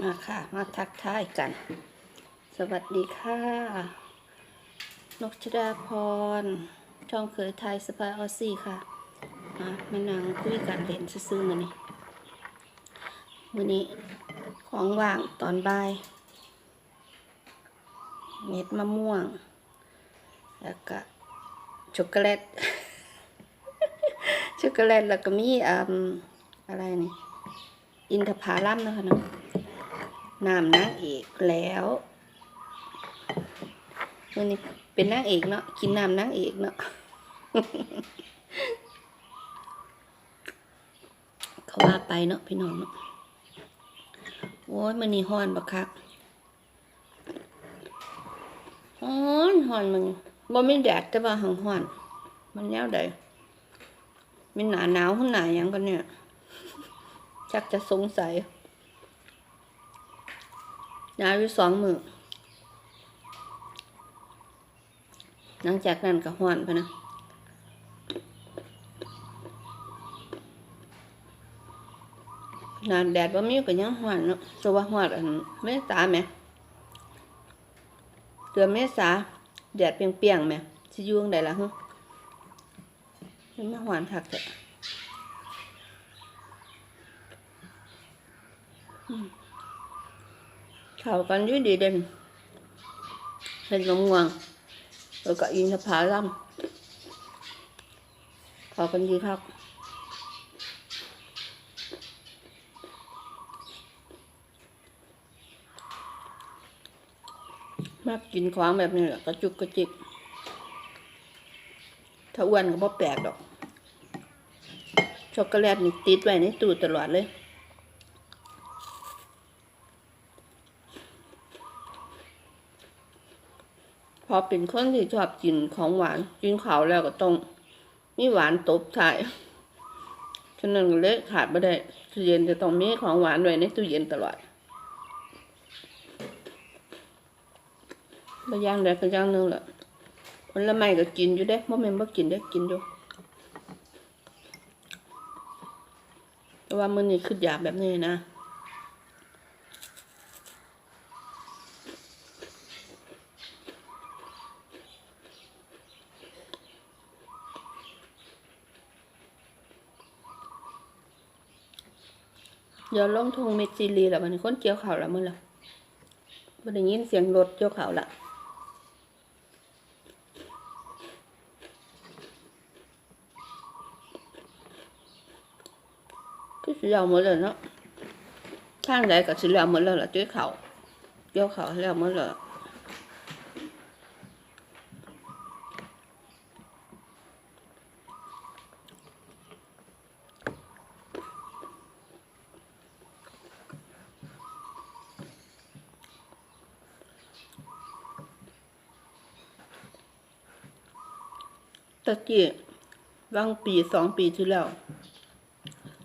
มาค่ะ มาทักทายกัน สวัสดีค่ะ นกชดาพร ช่องเคยไทยสปายออซี่ค่ะ มามานั่งคุยกันเล่นซื่อๆมือนี้มือนี้ของว่างตอนบ่าย เม็ดมะม่วง แล้วก็ช็อกโกแลต ช็อกโกแลตแล้วก็มีออะไรนี่อินทผลัมนะคะเนาะ น้ำนางเอกแล้ววันนี้เป็นนางเอกเนาะกินน้ำนางเอกเนาะเขาว่าไปเนาะพี่น้องเนาะโอ้ยมันนี่ฮอนบักคักฮอนฮอนมันบ่มีแดดแต่ว่าหังฮอนมันแนวใดมันหนาหนาวหุ่นหนายังกันเนี่ยชักจะสงสัย ยาวอยู่สองมือหลังจากนั้นก็ห้อนพะนะนานแดดว่ามีก็ยังห้อนเนาะจะว่าห้อนอันเมษาไหมเดือนเมษาแดดเปรียงๆไหมสิยุ่งใดล่ะฮึไม่ห้อนคักแต่ เข้ากันยู่ดีเด่นเป็นลมงวงแล้วก็อินทผลัมเข้ากันดีครับมากกินของแบบนี้แหละกระจุกกระจิก ถ้าอ้วนก็บ่แปลกดอก ช็อกโกแลตนี่ติดไว้ในตู้ตลอดเลย พอเป็นคนที่ชอบกินของหวานกินข้าวแล้วก็ต้องมีหวานตบท้ายฉะนั้นเลยขาดไม่ได้ตู้เย็นจะต้องมีของหวานไว้ในตู้เย็นตลอดบางอย่างใดก็ย่างนึงแหละผลไม้ก็กินอยู่เด้บ่แม่นบ่กินได้กินอยู่แต่ว่ามื้อนี้คืออยากแบบนี้นะ เดี๋ยวลงทงเมจิลีแล้วมันคนเกี่ยวข่าวแล้วมั้งล่ะบ่ได้ยินเสียงรถเกี่ยวข่าวละก็สิแล้วหมดเลยเนาะข้างใดก็สิแล้วหมดแล้วล่ะด้วยเขาเกี่ยวข่าวแล้วหมดแล้ว ตะกี้บางปีสองปีที่แล้ว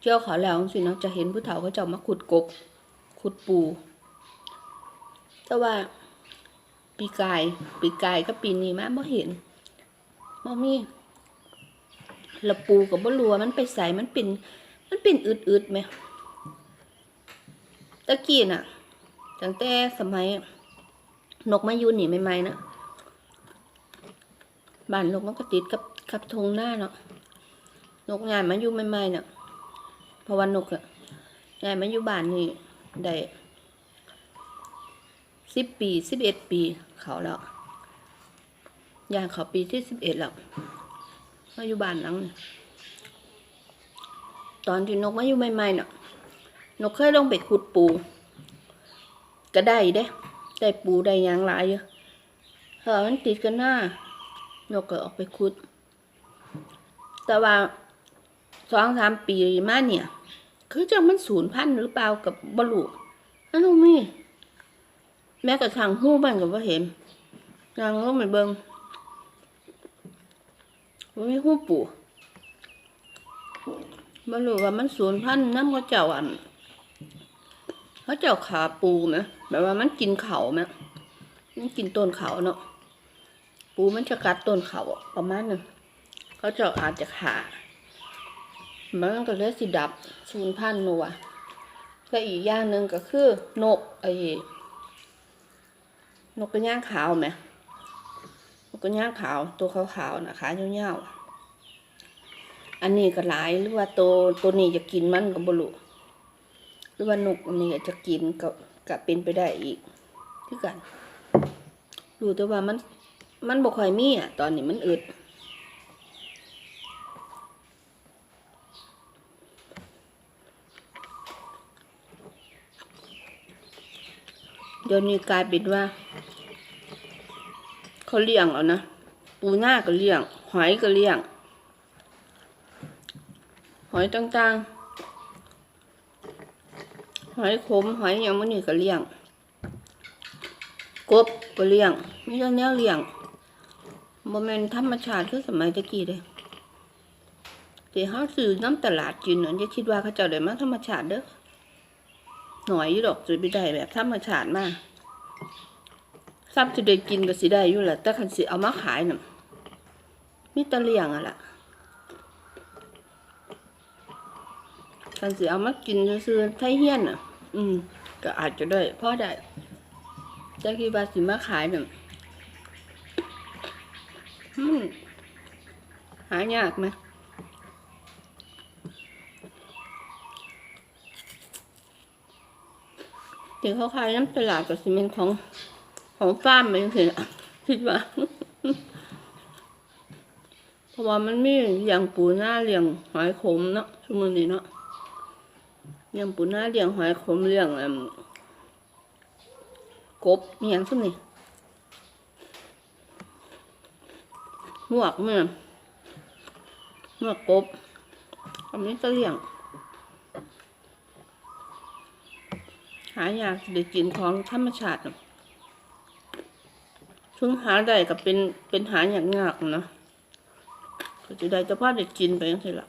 เกี่ยวข่าแล้วสินะจะเห็นผู้เฒ่าเขาเจ้ามาขุดกบ ขุดปู แต่ว่าปีกาย ปีกายก็ปีนี้มาบ่เห็นบ่มีล้วปูกับบ่รัวมันไปใส่มันเป็น มันเป็นอึดๆไหมตะกี้น่ะตั้งแต่สมัยนกมายุนนี่ใหม่ๆนะ บ้านนกมันก็ติดกับกับทงหน้าเนาะนกงานมาอยู่ใหม่ๆเนาะเพราะว่านกอะงานมาอยู่บ้านนี่ได้สิบปีสิบเอ็ดปีเขาแล้วย่างเขาปีที่สิบเอ็ดแล้วมาอยู่บ้านหลังตอนที่นกมาอยู่ใหม่ๆเนาะนกเคยลงไปขุดปู ก็ได้เด้ได้ปูได้ยางหลายอยู่เออมันติดกันหน้า นกก็ออกไปขุด แต่ว่าสองสามปีมาเนี่ย คือจังมันสูญพันธุ์หรือเปล่ากับบลูนั่นลูกมีแม้กระทั่งหู้มันก็บ่เห็นนางก็ไม่เบิงว่ามีหู้ปูบ่รู้ว่ามันสูญพันธุ์น้ำก็เจ้าอันเขาเจ้าขาปูไหมแบบว่ามันกินเขาไหมมันกินต้นเขาเนาะ ปูมันจะกัดต้นเขาประมาณนึงเขาจะอาจจะขามันก็เลยสิดับสูญพันธุ์นัวก็อีกอย่างหนึ่งก็คือนกไอ้นกกระย่างขาวไหมนกกระย่างขาวตัวขาวๆนะขายวๆอันนี้ก็หลายหรือว่าตัวตัวนี้จะกินมันก็บรุหรือว่านกอันนี้จะกินก็ก็เป็นไปได้อีกคือกันรู้แต่ว่ามัน มันบ่ค่อยมีอะ ตอนนี้มันอึดเดี๋ยวนี้กลายเป็นว่า เขาเลี้ยงเอานะ ปูหน้าก็เลี้ยง หอยก็เลี้ยง หอยต่างๆ หอยขม หอยหยังมันนี่ก็เลี้ยง กบก็เลี้ยงมีแต่แนวเลี้ยง โมเมนธรรมชาติคือสมัยตะกี้เลยที่เขาซื้อน้ำตลาดกินเน่ะจะคิดว่าเขาเจ้าได้มาธรรมชาติเด้อหน่อยอยู่ดอกจะไปได้แบบธรรมชาติมากซ้ำจะได้กินก็สิได้อยู่แหละแต่คันสิเอามาขายน่ะมีตะเลียงอะล่ะคันสิเอามากินซื้อไทยเฮียนน่ะ อืม ก็อาจจะได้พอได้แต่คิดว่าสิมาขายน่ะ หายากไหมถึงเขาขายน้ำตลาดกับซีเมนต์ของของฟ้าร์มมันเห็นอคิดว่าเพราะว่ามันมีเลี้ยงปูหน้าเลี้ยงหอยขมเนาะชั่วโมงนี้เนาะเลี้ยงปูหน้าเลี้ยงหอยขมเลี้ยงอืมกบมีอย่างสักนี่ หวกเมื่อหวกกบอันนี้จะเลี้ยง หายากสิได้กินของธรรมชาติน่ะซึ่งหาได้ก็เป็นเป็นหาอย่างยากนะก็จะได้เฉพาะได้กินไปยังไงล่ะ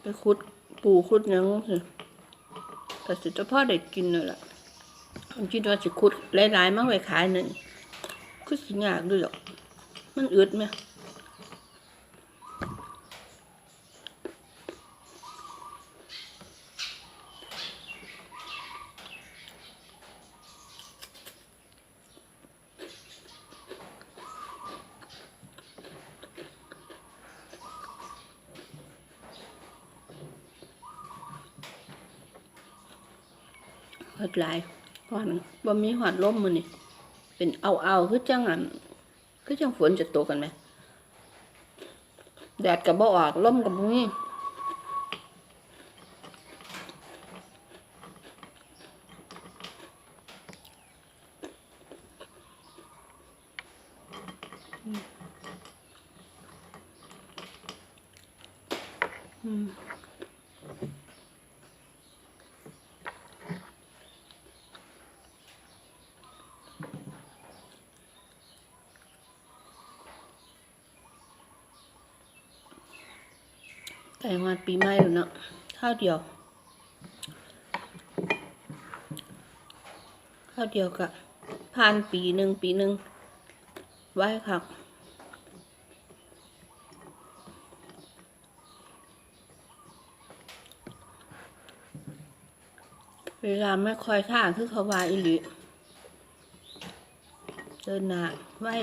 ไปขุดปูขุดยังสิก็สิเฉพาะได้กินนั่นแหละผมคิดว่าสิขุดหลายๆมาไว้ขายหนึ่ง คือสิยากด้วยหรอกมันอึดไหมหอดหลายก่อนบ่มีหอดลมมือนี่ เป็นเอาเอาๆคือจังอันคือจังฝนจะตกกันไหมแดดกับบ่ออกลมกับบ่มีอืม ไก่มาปีใหม่แล้วเนาะข้าวเดียว ข้าวเดียวกะผ่านปีหนึ่งปีหนึ่งไว้ครับเวลาไม่คอยท่าคือเขาวาอิลิเดินหนาไว้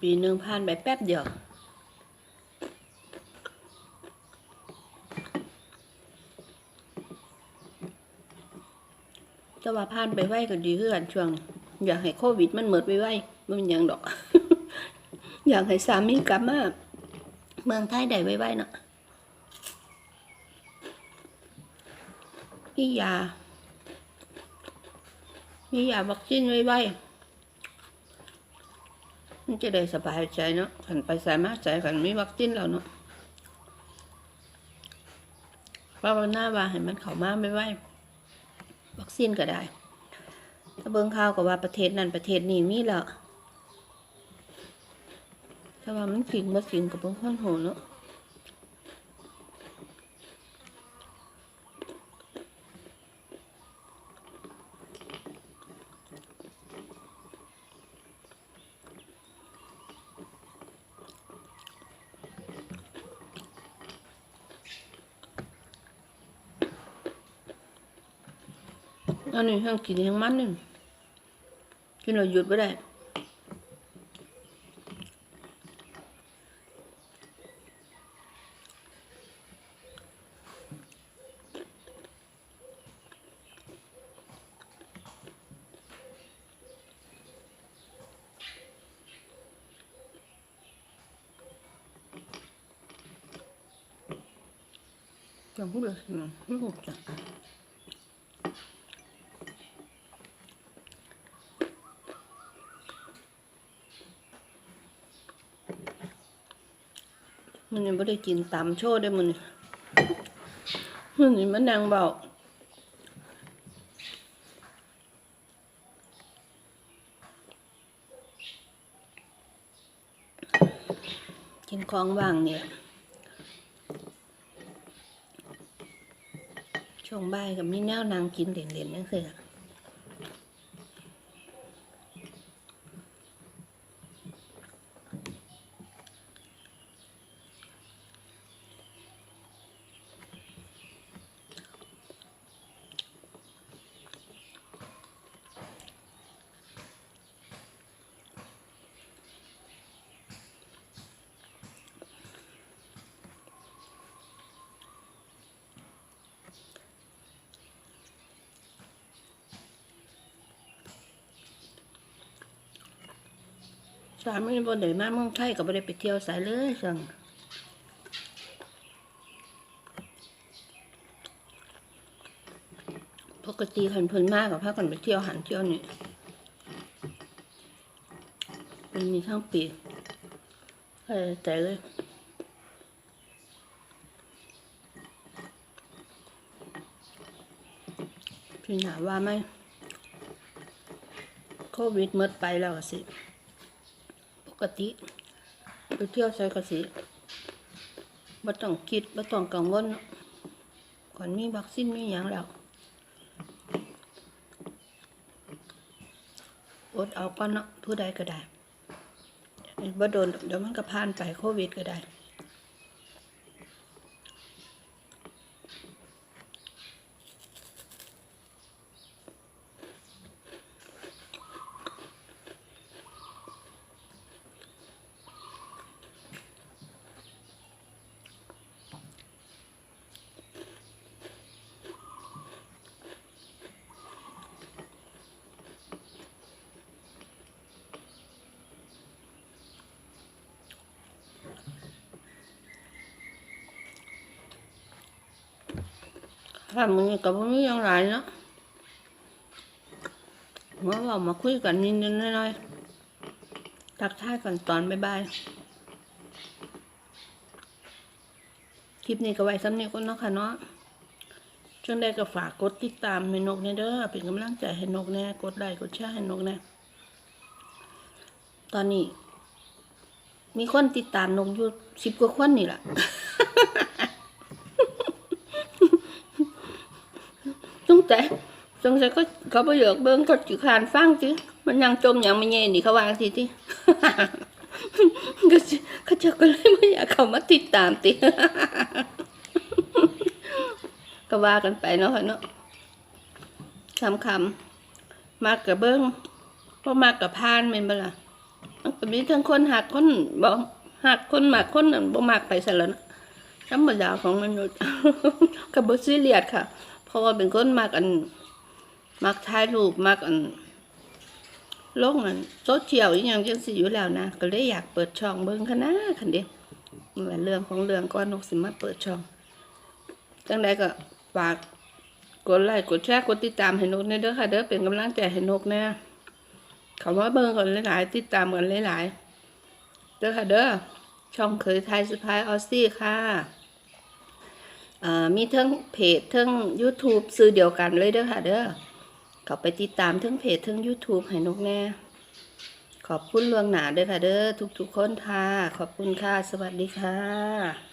ปีหนึ่งผ่านไปแป๊บเดียว แต่ว่าผ่านไปไวก็ดีคือกันช่วง อยากให้โควิดมันหมดไปไวมันยังดอก อยากให้สามีกลับมาเมืองไทยได้ไวๆเนาะมียามียาวัคซีนไวๆมันจะได้สบายใจเนาะขันไปสามารถใจขันมีวัคซีนแล้วเนาะว่าวันหน้าว่าให้มันเข้ามาไวๆ วัคซีนก็ได้ ถ้าเบิ้งข่าวก็ว่าประเทศนั้นประเทศนี้มีแล้วถ้าว่ามันสิงบ่จริงกับ่ค่อยฮู้เนาะ อันนี้ทั้งกินทั้งมันนี่กินเราหยุดไม่ได้ มันยังไม่ได้กินตำโชว์ได้มันมันนี่ม่นางเบากินของว่างเนี่ยช่วงบ่ายกับมีแนวนางกินเด่นๆนั่นคือ สามมื้อบ่ได้มาเมืองไทยก็บ่ได้ไปเที่ยวไสเลยสั่งปกติคันเพิ่นมากกับพากันไปเที่ยวหันเที่ยวนี่เป็นมีทั้งปีเออแต่เลยพี่หนาว่าไหมโควิดหมดไปแล้วสิ ปกติไปเที่ยวใส่กสิบ่ต้องคิดบ่ต้องกังวลก่อนมีวัคซีนมีอยังแล้วอดเอาก่อนเนาะผู้ใดก็ได้บ่โดนเดี๋ยวมันก็ผ่านไปโควิดก็ได้ ค่ะมึงกับมึงยังไรเนาะเมื่อเรามาคุยกันนิดๆหน่อยๆทักทายกันตอนบ๊ายๆคลิปนี้ก็ไว้สำเนียก่อนเนาะค่ะเนาะช่วงใดก็ฝากกดติดตามให้นกเนี่เด้อเป็นกำลังใจให้นกแน่กดไลค์กดแชร์ให้นกแน่ตอนนี้ มีคนติดตามนกอยู่สิบกว่าคนนี่แหละ ตั้งแต่ตั้งแต่เขาเขาไปเหลือกเบิ้งเขาจุคานฟังจิมันยังจมยังไม่เงี้ยนี่เขาวางทีที่ก็เขาเจะก็เลยไม่อยากเขามาติดตามติก็ว่ากันไปเนาะค่ะเนาะคำคำๆมากกับเบิ้งพอมากกับพานเป็นเบล่ะมันก็มีทั้งคนหักคนบอกหักคนหมากคนนั่นบ่มากไปซะแล้วนะธรรมดาของมนุษย์กับบซีเรียสค่ะ เพราะว่าเป็นคนมักอัน มักถ่ายรูปมักอันโลกอันโซเชียลอหย่างจังสิอยู่แล้วนะก็เลยอยากเปิดช่องเบิ่งคะนะคันเดียวและเรื่องของเรื่องก่อนนกสิมาเปิดช่องจังใดก็ฝากกดไลค์กดแชร์กดติดตามให้นกแน่เด้อค่ะเด้อเป็นกำลังใจให้นกแน่เขามาเบิ่งกันหลายๆติดตามกันหลายๆเด้อค่ะเด้อช่องเคยไทยสปายออสซี่ค่ะ มีทั้งเพจทั้ง YouTube ซื้อเดียวกันเลยเด้อค่ะ เด้อเขาไปติดตามทั้งเพจทั้ง YouTube ให้นกแน่ ขอบคุณลวงหนาเด้อค่ะ เด้อทุกๆคนค่ะ ขอบคุณค่ะ สวัสดีค่ะ